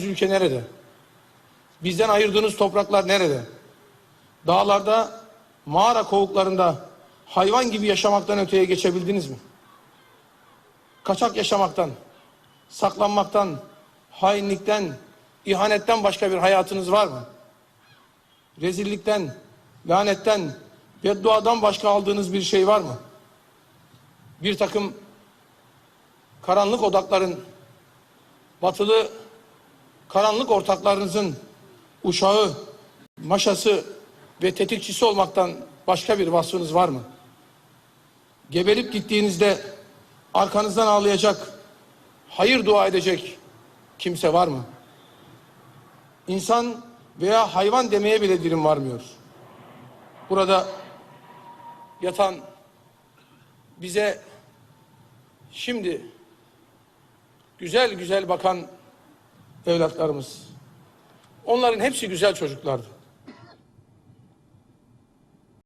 ülke nerede? Bizden ayırdığınız topraklar nerede? Dağlarda, mağara kovuklarında hayvan gibi yaşamaktan öteye geçebildiniz mi? Kaçak yaşamaktan, saklanmaktan, hainlikten, ihanetten başka bir hayatınız var mı? Rezillikten, lanetten, bedduadan başka aldığınız bir şey var mı? Bir takım karanlık odakların, batılı karanlık ortaklarınızın uşağı, maşası ve tetikçisi olmaktan başka bir vasfınız var mı? Geberip gittiğinizde arkanızdan ağlayacak, hayır dua edecek kimse var mı? İnsan veya hayvan demeye bile dilim varmıyor. Burada yatan bize şimdi güzel güzel bakan evlatlarımız. Onların hepsi güzel çocuklardı.